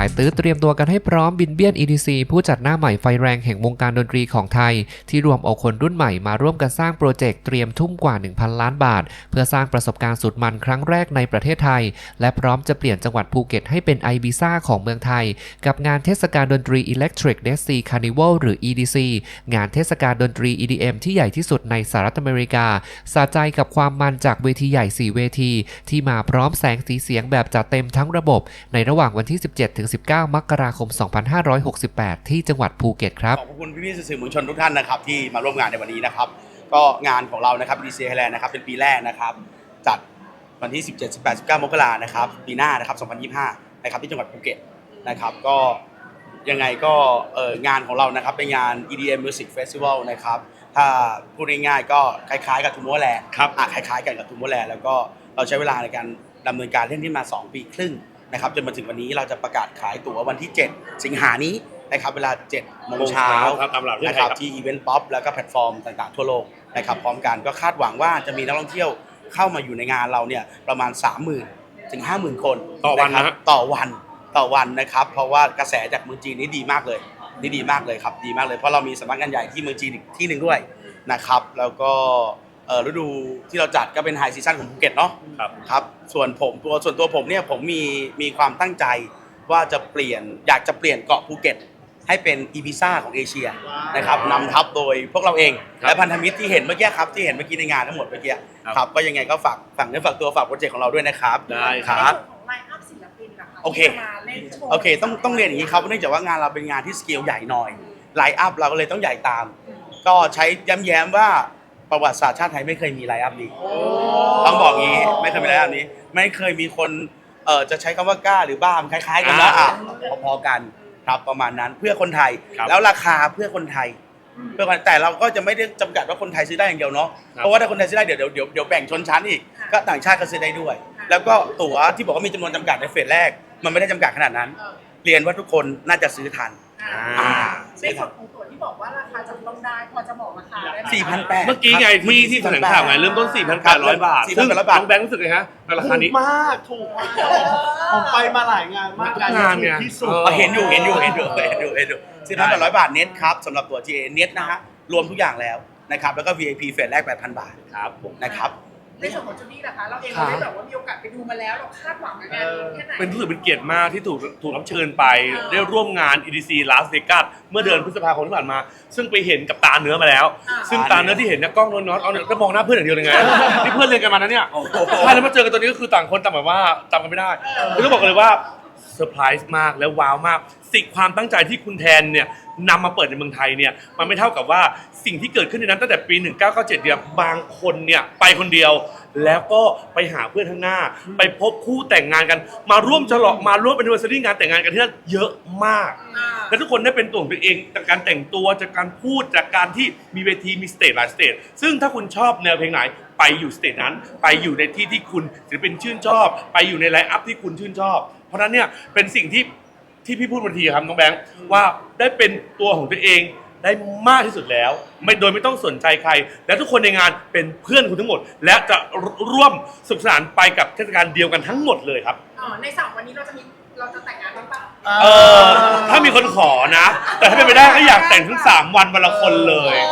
ายตื้อเตรียมตัวกันให้พร้อมบินเบี้ยน EDC ผู้จัดหน้าใหม่ไฟแรงแห่งวงการดนตรีของไทย ที่รวมเอาคนรุ่นใหม่มาร่วมกันสร้างโปรเจกต์เตรียมทุ่มกว่า 1,000 ล้านบาท เพื่อสร้างประสบการณ์สุดมันครั้งแรกในประเทศไทย และพร้อมจะเปลี่ยนจังหวัดภูเก็ตให้เป็นไอบิซ่าของเมืองไทย กับงานเทศกาลดนตรี Electric d e Sea Carnival หรือ EDC งานเทศกาลดนตรี EDM ที่ใหญ่ที่สุดในสหรัฐอเมริกาสะใจกับความมันจากเวทีใหญ่ 4 เวที ที่มาพร้อมแสงสีเสียงแบบจัดเต็มทั้งระบบ ในระหว่างวันที่ 17ถึง17-19 มกราคม 2568 ที่จังหวัดภูเก็ตครับขอบคุณพี่ๆสื่อมวลชนทุกท่านนะครับที่มาร่วมงานในวันนี้นะครับก็งานของเรานะครับ DC Thailand นะครับเป็นปีแรกนะครับ จัดวันที่ 17 18 19 มกรานะครับปีหน้านะครับ 2025 นะครับที่จังหวัดภูเก็ตนะครับก็ยังไงก็เอ่องานของเรานะครับเป็นงาน EDM Music Festival นะครับถ้าพูดง่ายๆก็คล้ายๆกับทูม o ร์แลนด์ครับอะคล้ายๆกันกับทูม o ร์แลนด์แล้วก็เราใช้เวลาในการดำเนินการเล่นที่มา 2 ปีครึ่ง นะครับจนมาถึงวันนี้เราจะประกาศขายตั๋ววันที่ 7 สิงหานี้นะครับเวลา7โมงเช้าครับตามหลักเรื่องนะไทคยรับครับที่อีเวนต์ป๊อปแล้วก็แพลตฟอร์มต่างๆทั่วโลกนะครับพร้อมกันก็คาดหวังว่าจะมีนักท่องเที่ยวเข้ามาอยู่ในงานเราเนี่ยประมาณ 30,000 ถึง 50,000 คนต่อวันนะคฮะรับต่อวันต่อวันนะครับเพราะว่ากระแสจากเมืองจีนนี่ดีมากเลยนี่ดีมากเลยครับดีมากเลยเพราะเรามีสำนักงานใหญ่ที่เมืองจีนอีกที่หนึ่งด้วยนะครับแล้วก็ เอ่อฤดูที่เราจัดก็เป็นไฮซีซั่นของภูเก็ตเนาะครับ ครับ ส่วนผมตัวส่วนตัวผมเนี่ยผมมีมีความตั้งใจว่าจะเปลี่ยนอยากจะเปลี่ยนเกาะภูเก็ต ให้เป็นอีพิซ่าของเอเชียนะครับนำทัพโดยพวกเราเอง ครับและพันธมิตรที่เห็นเมื่อกี้ครับที่เห็นเมื่อกี้ในงานทั้งหมดเมื่อกี้ครับ ครับก็ยังไงก็ฝากฝากเนื้อฝากตัวฝากโปรเจกต์ของเราด้วยนะครับ ได้คครัรับในส่วนของไลน์อัพศิลปินนะคะโอเค ที่จะมาเล่นโชว์โอเคต้องต้องเรียนอย่างนี้ครับเนื่องจากว่างานเราเป็นงานที่สเกลใหญ่หน่อยไลน์อัพเราก็เลยต้องใหญ่ตาม ก็ใช้ย้ำๆว่า ประวัติศาสตร์ชาติไทยไม่เคยมีไลน์อัพนี้ต้องบอกงี้ไม่เคยมีไลน์อัพนี้ ไม่เคยมีคนเอ่อจะใช้คำว่ากล้าหรือบ้ามันคล้าย ๆ กันนะอ่าอะพอๆกันครับประมาณนั้นเพื่อคนไทยครับแล้วราคาเพื่อคนไทย เพื่อคนแต่เราก็จะไม่ได้จำกัดว่าคนไทยซื้อได้อย่างเดียวเนาะครับ เพราะว่าถ้าคนไทยซื้อได้เดี๋ยวเดี๋ยวเดี๋ยวเดี๋ยวแบ่งชนชั้นอีกก็ต่างชาติก็ซื้อได้ด้วย แล้วก็ตั๋วที่บอกว่ามีจำนวนจำกัดในเฟสแรก มันไม่ได้จำกัดขนาดนั้นเออเรียนว่าทุกคนน่าจะซื้อทัน อ่าอ่าในส่วนของตัวที่บอกว่าราคาจับต้องได้พอจะบอกราคาได้ไหมสี่พันแปด เมื่อกี้ไงที่ที่แถลงข่าวไงเริ่มต้น 4,800 บาทซึ่ง4,800บาท น้องแบงค์รู้สึกไงฮะกับราคานี้ ถูกมาก ถูกมาก ผมไปมาหลายงานมากทุกงานไงถูกที่สุด เอออ๋อเห็นอยู่เห็นอยู่เห็นอยู่เห็นอยู่เห็นอยู่สี่พันแปดร้อยบาทเน็ตครับสำหรับตัว GA เน็ตนะฮะรวมทุกอย่างแล้วนะครับแล้วก็ VIP เฟสแรก8,000 บาทครับผม นะครับ ในส่วนของจูดี้นะคะ เราเองครับเราได้แบบว่ามีโอกาสไปดูมาแล้ว เราคาดหวังกับงานนี้แค่ไหนเป็นรู้สึกเป็นเกียรติมากที่ถูกถูกรับเชิญไป ได้ร่วมงาน EDC Las Vegas เมื่อเดือนพฤษภาคมที่ผ่านมา ซึ่งไปเห็นกับตาเนื้อมาแล้วอ่าซึ่งตาเนื้อที่เห็นเนี่ยกล้องน้อยๆเอาเนี่ยก็มองหน้าเพื่อนอย่างเดียวเลยไงนี่เพื่อนเรียนกันมานะเนี่ยโอ้โหใช่แล้วมาเจอกันตัวนี้ก็คือต่างคนต่างแบบว่าจำกันไม่ได้คือต้องบอกกันเลยว่า เซอร์ไพรส์มากและว้าวมาก สิ่งความตั้งใจที่คุณแทนเนี่ยนำมาเปิดในเมืองไทยเนี่ยมันไม่เท่ากับว่าสิ่งที่เกิดขึ้นในนั้นตั้งแต่ปี 1997เนี่ยบางคนเนี่ยไปคนเดียว แล้วก็ไปหาเพื่อนข้างหน้า ไปพบคู่แต่งงานกัน มาร่วมฉลองมาร่วมเป็นวันส r ีงานแต่งงานกันที่นั่นเยอะมาก และทุกคนได้เป็นตัวของตัวเองจากการแต่งตัวจากการพูดจากการที่มีเวทีมีสเตจหลายสเตจซึ่งถ้าคุณชอบแนวเพลงไหนไปอยู่สเตจนั้น ไปอยู่ในที่ที่คุณศิลปินชื่นชอบ ไปอยู่ในไลฟ์อัพที่คุณชื่นชอบ เพราะฉะนั้นเนี่ยเป็นสิ่งที่ที่พี่พูดวันทีครับน้องแบงค์ว่าได้เป็นตัวของตัวเองได้มากที่สุดแล้ว ไม่โดยไม่ต้องสนใจใคร และทุกคนในงานเป็นเพื่อนคุณทั้งหมด และจะร่วมสนุขสนานไปกับเทศกาลเดียวกันทั้งหมดเลยครับอ๋อในสามวันนี้เราจะมีเราจะแต่งงานบ้างปะเออถ้ามีคนขอนะ แต่ถ้าเป็นไปได้ก็อยากแต่งทั้งสามวันวันละคนเลยอ่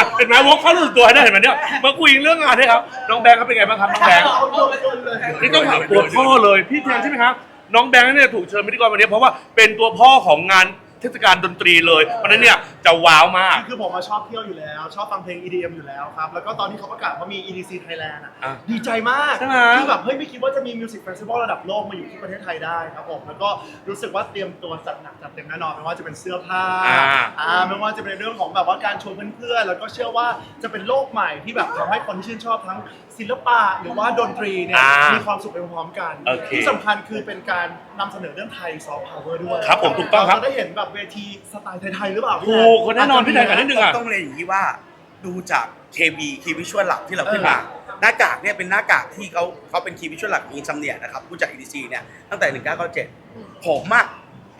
ะเห็นไหมวกเข้ารู้สึกตัวให้ได้เห็นไหมเนี่ยมาคุยเรื่องงานด้วยครับน้องแบงค์ครับเป็นไงบ้างครับน้องแบงค์เอาตัวไปเลยนี่ต้องถามตัวพ่อเลยพี่แทนใช่ไหมครับน้องแบงค์เนี่ยถูกเชิญมาที่กองวันนี้เพราะว่าเป็นตัวพ่อของงานเทศกาลดนตรีเลยเพราะฉะนั้นเนี่ย จะว้าวมาก คือผมมาชอบเที่ยวอยู่แล้ว ชอบฟังเพลง EDM อยู่แล้วครับ แล้วก็ตอนที่เขาประกาศว่ามี EDC Thailand อะ อะดีใจมาก ใช่ไหม คือแบบเฮ้ยไม่คิดว่าจะมีมิวสิกเฟสติวัลระดับโลกมาอยู่ที่ประเทศไทยได้ครับผม แล้วก็รู้สึกว่าเตรียมตัวจัดหนักจัดเต็มแน่นอนไม่ว่าจะเป็นเสื้อผ้าอ่าอ่าไม่ว่าจะเป็นเรื่องของแบบว่าการชวนเพื่อนๆ แล้วก็เชื่อว่าจะเป็นโลกใหม่ที่แบบทำให้คนที่ชื่นชอบทั้งศิลปะหรือว่าดนตรีเนี่ยอ่ามีมีความสุขไปพร้อมๆกัน โอเคที่สำคัญคือเป็นการนำเสนอเรื่องไทยซอฟต์พาวเวอร์ด้วยครับผมถูกต้องครับ เาจะได้เห็นแบบเวทีสไตล์ไทยๆหรือเปล่าพี่ถูกคนแน่นอนพี่แทนกันนิดนึงอะต้องเรียนอย่างนี้ว่าดูจาก KB Key Visual หลักที่เราขึ้นมาหน้ากากเนี่ยเป็นหน้ากากที่เขาเขาเป็น Key Visual หลักมีซัมเนียนะครับผู้จัด EDC เนี่ยตั้งแต่ 1997ผมอะ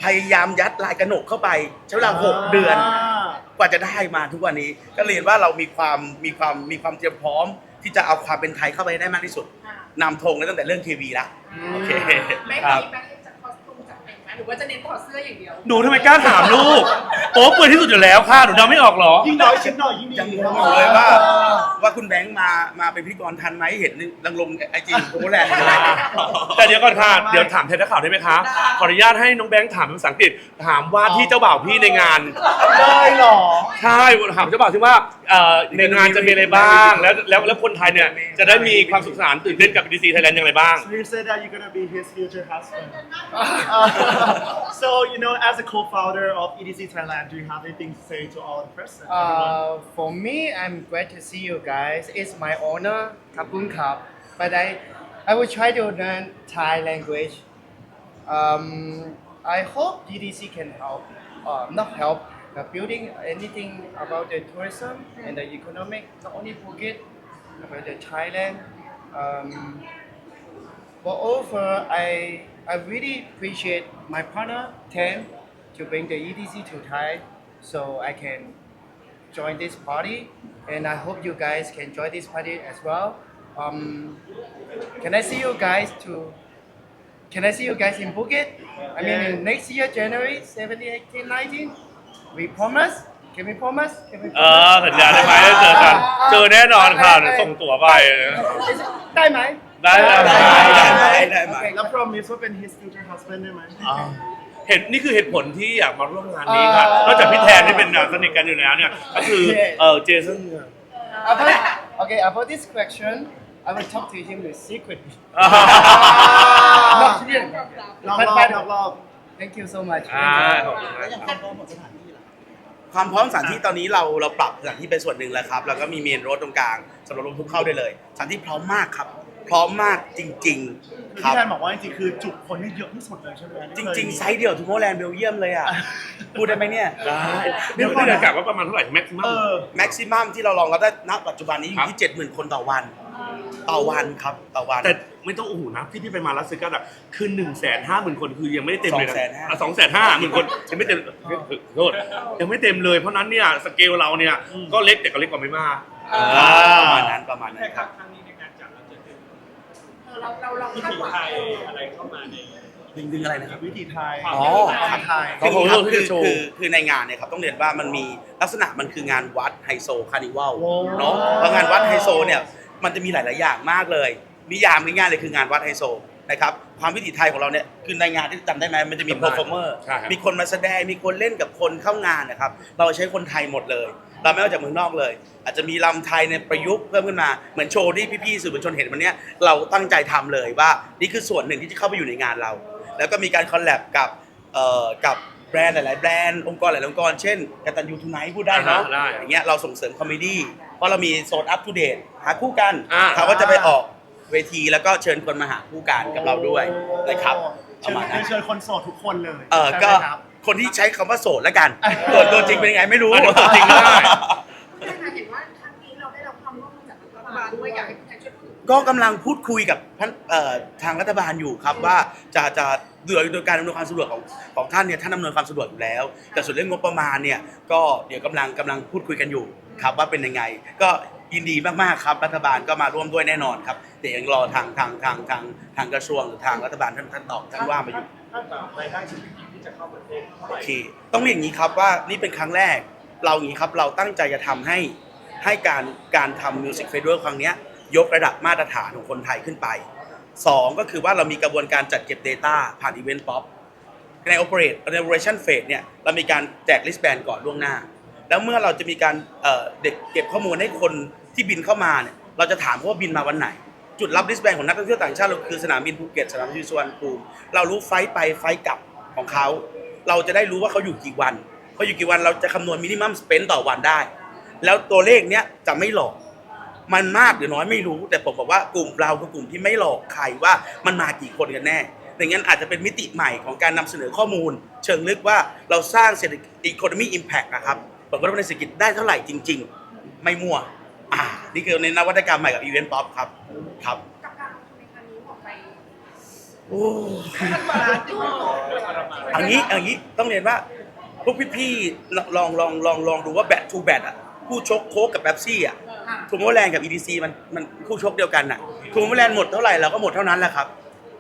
พยายามยัดลายกระหนกเข้าไปใช้เวลา6เดือน กว่าจะได้มาทุกวันนี้ ก็เรียนว่าเรามีความมีความมีความเตรียมพร้อม ที่จะเอาความเป็นไทยเข้าไปให้ได้มากที่สุดอ่านำธงเลยตั้งแต่เรื่อง KB ละโอเคแบงค์ครับนี้แบงค์จะคอสตูมจัดเต็มไหมหรือว่าจะเน้นถอดเสื้ออย่างเดียวหนูทำไมกล้าถามลูก โป๊เปื่อยที่สุดอยู่แล้วค่ะหนูเดาไม่ออกเหรอ ยิ่งน้อยชิ้นน้อยยิ่งดียังงงอยู่เลยว่าว่าคุณแบงค์มามาเป็นพิธีกรทันไหมเห็นดังลงไอจีโคแลนด์อะไรแต่เดี๋ยวก่อนค่ะ เดี๋ยวถามแทนนักข่าวได้ไหมคะ ขออนุญาตให้น้องแบงค์ถามเป็นภาษาอังกฤษ ถามว่าที่เจ้าบ่าวพี่ในงานเลยเหรอ ใช่ ถามเจ้าบ่าวที่ว่าเอ่อในงานจะมีอะไรบ้าง แล้วแล้วแล้วคนไทยเนี่ยจะได้มีความสุขสนานตื่นเต้นกับ BDC Thailand อย่างไรบ้าง So you said that you're gonna be his future husband. Uh, so you know, as a co-founder of EDC Thailand, do you have anything to say to all the press? and? Uh, for me, I'm glad to see you guys. It's my honor, Kapun Cup. But I, I will try to learn Thai language. Um, I hope DDC can help, uh, not help, uh, building anything about the tourism and the economic, not only Phuket, but the Thailand. Um, moreover, I, I really appreciate my partner, Tan, to bring the EDC to Thai so I can join this party. And I hope you guys can join this party as well. Um, can I see you guys to can I see you guys in Phuket? I mean, in next year, January 17, 18, 19. We promise? Can we promise? Can we เออ สัญญาได้ไหมได้เจอกัน เจอแน่นอนค่ะเดี๋ยวส่งตั๋วไป ได้ไหม ได้ได้ ได้ ได้ ได้ได้ไหม แล้ว promise ว่าเป็น his future husband ได้ไหม เห็นนี่คือเหตุผลที่อยากมาร่วมงานนี้ค่ะ นอกจากพี่แทนที่เป็นสนิทกันอยู่แล้วเนี่ย ก็คือเออเจสันเนี่ย About, okay, about this question, I will talk to him secretly. อ่า Not here. รอบ But- รอบ but- รอบรอบ Thank you so much. อ่าขอบคุณมากความพร้อมสถานที่ตอนนี้เราเราปรับสถานที่เป็นส่วนหนึ่งแล้วครับ แล้วก็มีเมนโรดตรงกลางสำหรับลงทุกเข้าได้เลยสถานที่พร้อมมากครับ พร้อมมากจริง ๆ ครัพี่บแทนบอกว่าจริงๆคือจุคนได้เยอะที่สุดเลยใช่ไหมจริง ๆ ไซส์เดียวทูโมแลนด์เบลเยียมเลยอะ พูดได้ไหมเนี่ยได้เดี๋ยวพี่อากาศว่าประมาณเท่าไหร่แม็กซ์มัเอม อ แม็กซิมัมที่เราลองกันได้ณปัจจุบันนี้อครัยู่บ ที่ 70,000 คนต่อวัน ต่อวันครับต่อวัน แต่ไม่ต้องโอ้โหนะที่พี่ไปมาลัสเซกัสอะคือหนึ่งแสนห้าหมื่นคนคือยังไม่ได้เต็มเลยนะ250,000 สองแสนห้าหมื่นคนยังไม่เต็มโทษยังไม่เต็มเลยเพราะนั้นเนี่ยสเกลเราเนี่ยก็เล็กแต่ก็เล็กกว่าไม่มากประมาณนั้นประมาณนั้นครับเออ เราเราเราคาดหวังดึงดึงอะไรนะครับ วิธีไทยอ๋ออาไทยคือเขาครับเขาคือจะโชว์ คือคือในงานเนี่ยครับต้องเรียนว่ามันมีลักษณะมันคืองานวัดไฮโซคาร์นิวัลโอ้ เนาะเพราะงานวัดไฮโซเนี่ยมันจะมีหลาย ๆ อย่างมากเลยนิยามง่ายๆเลยคืองานวัดไฮโซนะครับ ความวิถีไทยของเราเนี่ยคือในงานที่จำได้ไหมมันจะมีจำเพได้อร์ฟอร์เมอร์ใช่ครับมีคนมาแสดงมีคนเล่นกับคนเข้างานนะครับ เราใช้คนไทยหมดเลย เราไม่เอาจากเมืองนอกเลย อาจจะมีลำไทยในยประยุกต์เพิ่มขึ้นมาเหมือนโชว์ที่พี่ๆสื่อมวลชนเห็นวันเนี้ยเราตั้งใจทำเลยว่านี่คือส่วนหนึ่งที่จะเข้าไปอยู่ในงานเรา แล้วก็มีการคอลแลบกับเอ่อกับแบรนด์หลายๆแบรนด์องค์กรหลายๆองค์กรเช่นกตันยูทูไนท์พูดได้เนาะอ่าได้อย่างเงี้ยเราส่งเสริมคอมเมดี้เพราะเรามีโซนอัพทูเดตหาคู่กันอ่า เขาก็จะไปออกเวที แล้วก็เชิญคนมาหาคู่กันกับเราด้วยนะครับปเชิระญมาณนั้น เชิญคนโสดทุกคนเลยเออใช่ไหมก็ครับ คนที่ใช้คำว่าโสดแล้วกันส่วนตัวจริงเป็นยังไงไม่รู้อะเดี๋ยวตัวจริงก็ได้พี่แทนเห็นว่าครั้งนี้เราได้รับความร่วมมือจากรัฐบาลด้วยอยากให้พี่แทนช่วยพูดก็กำลังพูดคุยกับท่านเอ่อทางรัฐบาลอยู่ครับว่าจะจะโดยโดยการอำนวยความสะดวกของของท่านเนี่ยท่านอำนวยความสะดวกอยู่แล้ว แต่ส่วนเรื่องงบประมาณเนี่ยก็เดี๋ยวกำลังกำลังพูดคุยกันอยู่ครับว่าเป็นยังไง ก็ ยินดีมากๆครับ รัฐบาลก็มาร่วมด้วยแน่นอนครับ แต่ยังรอทางทางทางทางทางกระทรวงหรือทางรัฐบาลท่านท่านตอบท่านว่ามาอยู่ ถ้าแบบรายได้จริงที่จะเข้าประเทศเท่าไหโอร่เคต้องเรียนอย่างนี้ครับว่านี่เป็นครั้งแรก เราอย่างนี้ครับเราตั้งใจจะทำให้ให้การการทำมิวสิกเฟสติวัลครั้งเนี้ยยกระดับมาตรฐานของคนไทยขึ้นไปสองก็คือว่าเรามีกระบวนการจัดเก็บ Data ผ่าน Event Pop ใน Operate ใน Operation Phase เนี่ยเรามีการแจก listband ก่อนล่วงหน้า แล้วเมื่อเราจะมีการเด็กเก็บข้อมูลให้คนที่บินเข้ามาเนี่ยเราจะถามเขาว่าบินมาวันไหน จุดรับ listband ของนักท่องเที่ยวต่างชาติเราคือสนามบินภูเก็ตสนามบินสุวรรณภูมิเรารู้ไฟล์ไปไฟล์กลับของเขา เราจะได้รู้ว่าเขาอยู่กี่วันเขาอยู่กี่วันเราจะคำนวณมินิมัมสเปนต่อวันได้ แล้วตัวเลขเนี้ยจะไม่หลอก มันมากหรือน้อยไม่รู้ แต่ผมบอกว่ากลุ่มเราคือกลุ่มที่ไม่หลอกใครว่ามันมากี่คนกันแน่ดังนั้นอาจจะเป็นมิติใหม่ของการนำเสนอข้อมูล เชิงลึกว่าเราสร้างเศรษฐกิจ economy impact นะครับ ผลกระทบในเศรษฐกิจได้เท่าไหร่จริง ๆ ไม่มั่ว อ่า นี่คือในนวัตกรรมใหม่กับ event pop ครับ ครับ กับการลงทุนในครั้งนี้บอกไปโอ้อันนี้อันนี้ต้องเรียนว่าพวกพี่ๆลองลองลองลองดูว่าแบททูแบทอะคู่ชกโค้กกับแป๊บซี่อะอะทูโมแลนด์กับ EDC มันมันคู่ชกเดียวกันน่ะทูโมแลนด์หมดเท่าไหร่เราก็หมดเท่านั้นแหละครับ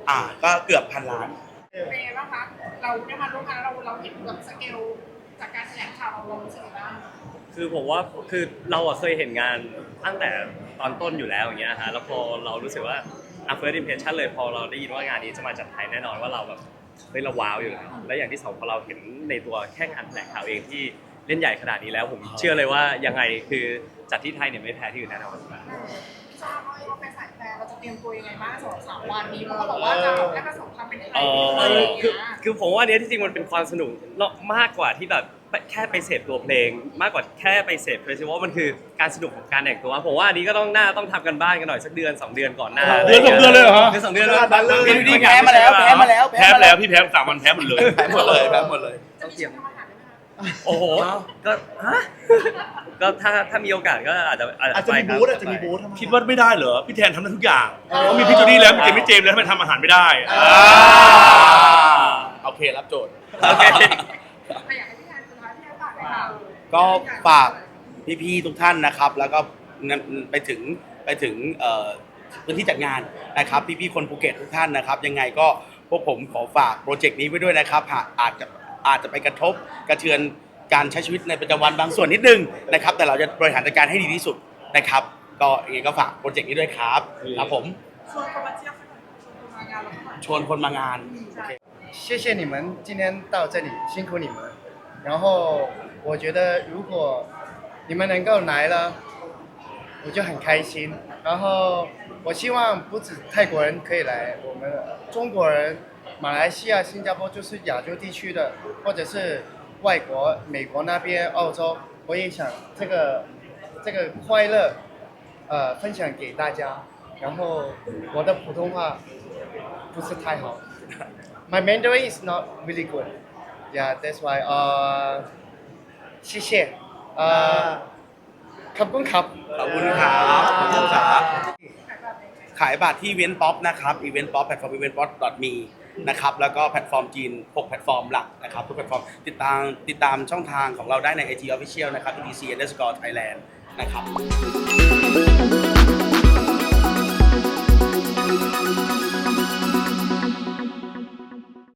อ่า ก็เกือบพันล้านเป็นไงบ้างคะเราได้มาร่วมงานแล้วเราเราเห็นแบบสเกล จากการแถลงข่าวเราเรารู้สึกยังไงบ้างคือผมว่าคือเราอะเคยเห็นงานตั้งแต่ตอนต้นอยู่แล้วอย่างเงี้ยฮะแล้วพอเรารู้สึกว่าอะ first impression เลยพอเราได้ยินว่างานนี้จะมาจากไทยแน่นอนว่าเราแบบเฮ้ยเราว้าวอยู่แล้วและอย่างที่สองพอเราเห็นในตัวแค่งานแถลงข่าวเองที่เล่นใหญ่ขนาดนี้แล้ว ผมเชื่อเลยว่ายังไงคือจัดที่ไทยเนี่ยไม่แพ้ที่อื่นแน่นอนพี่ชาเขาเราเป็นสายแฟ ร์เราจะเตรียมตัวยังไงบ้างสำหรับสามวันนี้เพราะเขาบอกว่าจะแบบได้ประสบความเป็นไทยเอไปเลยอย่างอคือเงี้ยคือผมว่าอันเนี้ยที่จริงมันเป็นความสนุกเนอะมากกว่าที่แบบแค่ไปเสพตัวเพลง มากกว่าแค่ไปเสพเฟสติวัลมันคือการสนุกของการแต่งตัวผมว่าอันนี้ก็ต้องหน้าต้องทำกันบ้านกันหน่อยสักเดือนสองเดือนก่อนหน้าเดือนสองเดือนเลยเหรอฮะ เดือนสองเดือนเลยดันเลยพี่แพ้มาแล้วแพ้มาแล้วแพ้ไปแล้วพี่แพ้สามวันแพ้หมดเลย แพ้หมดเลยแพ้หมดเลย จะมีชิมทำอาหารได้ไหมคะ โอ้โหก็ฮะก็ถ้าถ้ามีโอกาสก็อาจจะอาจจะมีไปครับูธอาจจะมีบูธทำไม คิดว่าไม่ได้เหรอพี่แทนทำได้ทุกอย่างเขามีพี่จูดี้แล้วมีเจมี่เจมส์แล้วทำไมทำอาหารไม่ได้อ่าโอเครับโจทย์ โอเค แต่อยากให้พี่แทนสุดท้ายที่ให้ฝากเลยค่ะก็ฝากพี่ๆทุกท่านนะครับ แล้วก็ไปถึงไปถึงเอ่อพื้นที่จัดงานนะครับ พี่ๆคนภูเก็ตทุกท่านนะครับ ยังไงก็พวกผมขอฝากโปรเจกต์นี้ไว้ด้วยนะครับหากอาจจะ อาจจะไปกระทบกระเทือนการใช้ชีวิตในประจำวันบางส่วนนิดนึงนะครับ แต่เราจะบริหารจัดการให้ดีที่สุดนะครับ ก็ยังไงก็ฝากโปรเจกต์นี้ด้วยครับครับผม ชวนคนมาเที่ยวสักหน่อยชวนคนมางานเราสักหน่อย ชวนคนมางาน ใช่ 谢谢你们今天到这里，辛苦你们。然后我觉得如果你们能够来了，我就很开心。然后我希望不止泰国人可以来，我们中国人、 马来西亚、新加坡就是亚洲地区的，或者是外国、美国那边、澳洲，我也想这个这个快乐，呃，分享给大家。然后我的普通话不是太好，My Mandarin is not really good. Yeah, that's why. Uh, 谢谢。呃，欢迎卡，欢迎卡。开卡，开卡。开卡在 Event Pop 呢，Event Pop. 888eventpop.me นะครับแล้วก็แพลตฟอร์มจีน 6 แพลตฟอร์มหลักนะครับทุกแพลตฟอร์มติดตามติดตามช่องทางของเราได้ใน IG Official นะครับ EDC underscore Thailand นะครับ